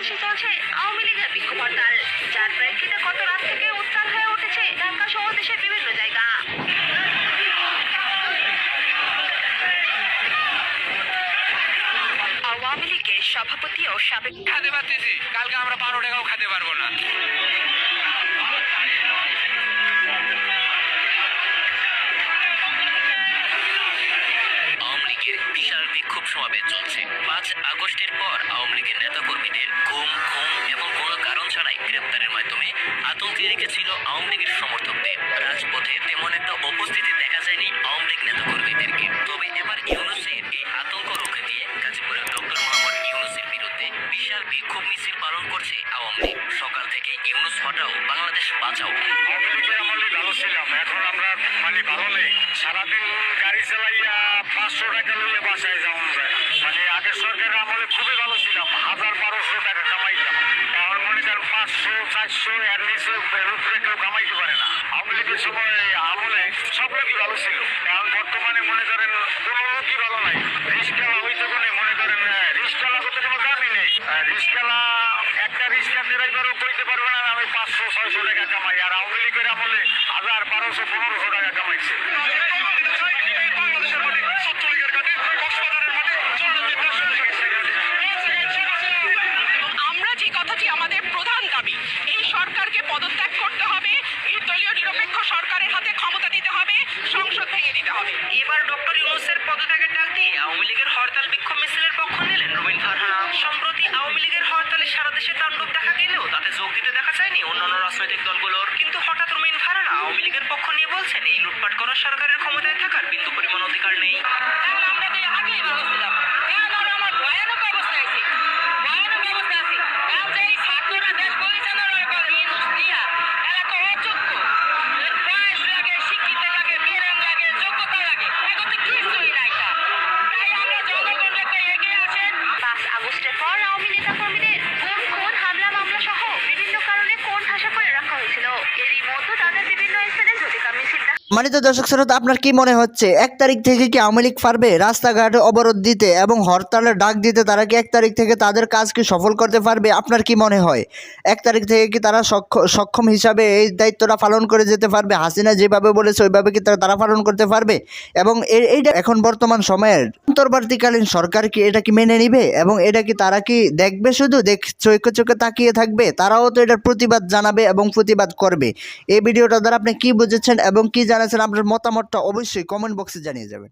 দেশে চলছে আওয়ামী লীগের বিক্ষোভ হরতাল যার প্রেক্ষিতে গত রাত থেকে উত্তাল হয়ে উঠেছে ঢাকা সহ দেশের বিভিন্ন জায়গা। আওয়ামী লীগের সভাপতি ও সাবেক খাতে পারতেছি কালকে আমরা বারো টাকাও খেতে পারব না। সমাবেশ চলছে পাঁচ আগস্টের পর আওয়ামী লীগের নেতাকর্মীদের গুম খুন এবং কোনো কারণ ছাড়াই গ্রেপ্তারের মাধ্যমে আতঙ্কে রেখেছিল আওয়ামী লীগের সমর্থকদের রাজপথে তেমন একটা উপস্থিতি দেখা যায়নি আওয়ামী লীগ নেতাকর্মীদেরকে তবে এবার ইউনুসের এই আতঙ্ক রুখে দিয়ে গাজীপুরের ডক্টর মোহাম্মদ ইউনুসের বিরুদ্ধে বিশাল বিক্ষোভ মিছিল পালন করছে আওয়ামী লীগ সকাল থেকে ইউনুস হটাও বাংলাদেশ বাঁচাও ভালো ছিলাম এখন আমরা মানে ভালো নেই সারাদিন গাড়ি চালাইয়া পাঁচশো টাকা লইয়া বাসায় মানে আগের সরকারের আমলে খুবই ভালো ছিলাম, হাজার বারোশো টাকা কামাইতাম। এখন মনে করেন পাঁচশো, চারশো এর নিচে উপরে কেউ কামাইতে পারে না। আওয়ামী লীগের সময় আমলে সব লোকই ভালো ছিল। এখন বর্তমানে মনে করেন কোনো লোকই ভালো নাই। রিস্কালা হইতে কোনে মনে করেন রিস্কালা করতে কোনো দামই নেই। রিস্কালা একটা রিস্কা ড্রাইভারও কইতে পারবে না, আমি পাঁচশো, ছয়শো টাকা কামাই। আর আওয়ামী লীগের আমলে হাজার বারোশো, পনেরোশো টাকা কামাইছে সরকারকে পদত্যাগ করতে হবে। নির্দলীয় নিরপেক্ষ সরকারের হাতে ক্ষমতা দিতে হবে, সংসদ ভেঙে দিতে হবে। এবার ডক্টর ইউনুসের পদত্যাগের ডাক দিয়ে আওয়ামী লীগের হরতাল বিক্ষোভ মিছিলের পক্ষ নিলেন রবিন ফারহানা। সম্প্রতি আওয়ামী লীগের হরতালে সারা দেশে তাণ্ডব দেখা গেলেও তাতে যোগ দিতে দেখা যায়নি অন্যান্য রাজনৈতিক দলগুলোর। কিন্তু হঠাৎ রবিন ফারহানা আওয়ামী লীগের পক্ষ নিয়ে বলছেন, এই লুটপাট করা সরকারের ক্ষমতায় থাকার বিন্দু পরিমাণ অধিকার নেই। মানিত দর্শক শ্রোতা, আপনার কি মনে হচ্ছে, এক তারিখ থেকে কি আওয়ামী লীগ পারবে? রাস্তাঘাট অবরোধ দিতে এবং হরতালের ডাক দিতে তারা কি এক তারিখ থেকে তাদের কাজ কি সফল করতে পারবে? আপনার কি মনে হয়? এক তারিখ থেকে কি তারা সক্ষ- সক্ষম হিসাবে এই দায়িত্বটা পালন করে যেতে পারবে? হাসিনা যেভাবে বলেছে, ওইভাবে কি তারা পালন করতে পারবে? এবং এইটা এখন বর্তমান সময়ের অন্তর্বর্তীকালীন সরকার কি এটা কি মেনে নিবে? এবং এটা কি তারা কি দেখবে শুধু? দেখ, চোখে চোখে তাকিয়ে থাকবে? তারাও তো এটার প্রতিবাদ জানাবে এবং প্রতিবাদ করবে। এই ভিডিওটা দ্বারা আপনি কি বুঝেছেন এবং কি জানাচ্ছেন আপনার মতামতটা অবশ্যই কমেন্ট বক্সে জানিয়ে যাবেন।